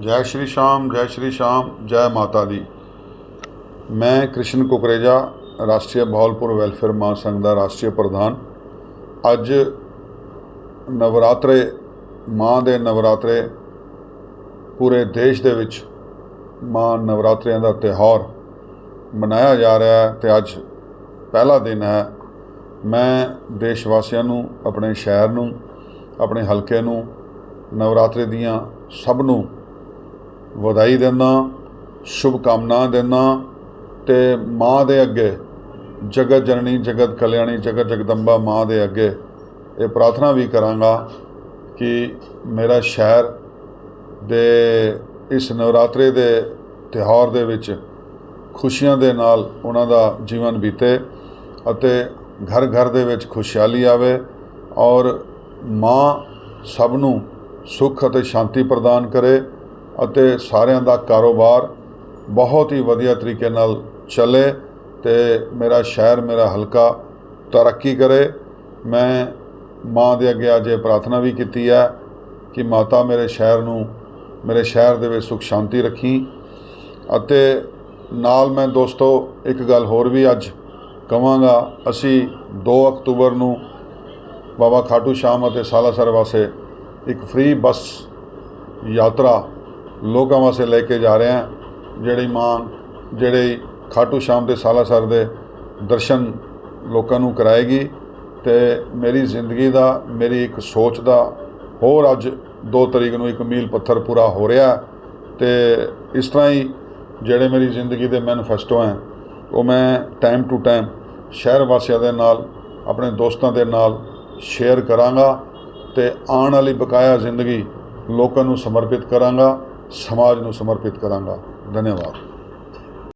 ਜੈ ਸ਼੍ਰੀ ਸ਼ਾਮ, ਜੈ ਸ਼੍ਰੀ ਸ਼ਾਮ, ਜੈ ਮਾਤਾ ਦੀ। ਮੈਂ ਕ੍ਰਿਸ਼ਨ ਕੁਕਰੇਜਾ, ਰਾਸ਼ਟਰੀ ਬਹਾਲਪੁਰ ਵੈਲਫੇਅਰ ਮਹਾਸੰਘ ਦਾ ਰਾਸ਼ਟਰੀ ਪ੍ਰਧਾਨ। ਅੱਜ ਨਵਰਾਤਰੇ, ਮਾਂ ਦੇ ਨਵਰਾਤਰੇ, ਪੂਰੇ ਦੇਸ਼ ਦੇ ਵਿੱਚ ਮਾਂ ਨਵਰਾਤਰਿਆਂ ਦਾ ਤਿਉਹਾਰ ਮਨਾਇਆ ਜਾ ਰਿਹਾ ਹੈ ਤੇ ਅੱਜ ਪਹਿਲਾ ਦਿਨ ਹੈ। ਮੈਂ ਦੇਸ਼ ਵਾਸੀਆਂ ਨੂੰ, ਆਪਣੇ ਸ਼ਹਿਰ ਨੂੰ, ਆਪਣੇ ਹਲਕੇ ਨੂੰ, ਨਵਰਾਤਰੇ ਦੀਆਂ ਸਭ ਨੂੰ ਵਧਾਈ ਦਿੰਦਾ ਸ਼ੁਭ ਕਾਮਨਾ ਦਿੰਦਾ ਤੇ ਮਾਂ ਦੇ ਅੱਗੇ, ਜਗਤ ਜਨਨੀ, ਜਗਤ ਕਲਿਆਣੀ, ਜਗਤ ਜਗਦੰਬਾ ਮਾਂ ਦੇ ਅੱਗੇ ਇਹ ਪ੍ਰਾਰਥਨਾ ਵੀ ਕਰਾਂਗਾ ਕਿ ਮੇਰਾ ਸ਼ਹਿਰ ਦੇ ਇਸ ਨਵਰਾਤਰੇ ਦੇ ਤਿਉਹਾਰ ਦੇ ਵਿੱਚ ਖੁਸ਼ੀਆਂ ਦੇ ਨਾਲ ਉਹਨਾਂ ਦਾ ਜੀਵਨ ਬੀਤੇ ਅਤੇ ਘਰ ਘਰ ਦੇ ਵਿੱਚ ਖੁਸ਼ਹਾਲੀ ਆਵੇ ਔਰ ਮਾਂ ਸਭ ਨੂੰ ਸੁੱਖ ਅਤੇ ਸ਼ਾਂਤੀ ਪ੍ਰਦਾਨ ਕਰੇ। ਅਤੇ ਸਾਰਿਆਂ ਦਾ ਕਾਰੋਬਾਰ ਬਹੁਤ ਹੀ ਵਧੀਆ ਤਰੀਕੇ ਨਾਲ ਚੱਲੇ ਤੇ ਮੇਰਾ ਸ਼ਹਿਰ, ਮੇਰਾ ਹਲਕਾ ਤਰੱਕੀ ਕਰੇ। ਮੈਂ ਮਾਂ ਦੇ ਅੱਗੇ ਅੱਜ ਇਹ ਪ੍ਰਾਰਥਨਾ ਵੀ ਕੀਤੀ ਹੈ ਕਿ ਮਾਤਾ ਮੇਰੇ ਸ਼ਹਿਰ ਨੂੰ, ਮੇਰੇ ਸ਼ਹਿਰ ਦੇ ਵਿੱਚ ਸੁਖ ਸ਼ਾਂਤੀ ਰੱਖੀ। ਅਤੇ ਨਾਲ ਮੈਂ ਦੋਸਤੋ, ਇੱਕ ਗੱਲ ਹੋਰ ਵੀ ਅੱਜ ਕਵਾਂਗਾ। ਅਸੀਂ 2 ਅਕਤੂਬਰ ਨੂੰ ਬਾਬਾ ਖਾਟੂ ਸ਼ਾਮ ਅਤੇ ਸਾਲਾਸਰ ਵਾਸਤੇ ਇੱਕ ਫ੍ਰੀ ਬੱਸ ਯਾਤਰਾ ਲੋਕਾਂ ਵਾਸਤੇ ਲੈ ਕੇ ਜਾ ਰਹੇ ਹਾਂ, ਜਿਹੜੀ ਮਾਂ, ਜਿਹੜੇ ਖਾਟੂ ਸ਼ਾਮ ਦੇ ਸਾਲਾਸਰ ਦੇ ਦਰਸ਼ਨ ਲੋਕਾਂ ਨੂੰ ਕਰਾਏਗੀ ਤੇ ਮੇਰੀ ਜ਼ਿੰਦਗੀ ਦਾ, ਮੇਰੀ ਇੱਕ ਸੋਚ ਦਾ ਹੋਰ ਅੱਜ 2 ਤਰੀਕ ਨੂੰ ਇੱਕ ਮੀਲ ਪੱਥਰ ਪੂਰਾ ਹੋ ਰਿਹਾ ਤੇ ਇਸ ਤਰ੍ਹਾਂ ਹੀ ਜਿਹੜੇ ਮੇਰੀ ਜ਼ਿੰਦਗੀ ਦੇ ਮੈਨੀਫੈਸਟੋ ਹੈ, ਉਹ ਮੈਂ ਟਾਈਮ ਟੂ ਟਾਈਮ ਸ਼ਹਿਰ ਵਾਸੀਆਂ ਦੇ ਨਾਲ, ਆਪਣੇ ਦੋਸਤਾਂ ਦੇ ਨਾਲ ਸ਼ੇਅਰ ਕਰਾਂਗਾ ਤੇ ਆਉਣ ਵਾਲੀ ਬਕਾਇਆ ਜ਼ਿੰਦਗੀ ਲੋਕਾਂ ਨੂੰ ਸਮਰਪਿਤ ਕਰਾਂਗਾ। ਸਮਾਜ ਨੂੰ ਸਮਰਪਿਤ ਕਰਾਂਗਾ। ਧੰਨਵਾਦ।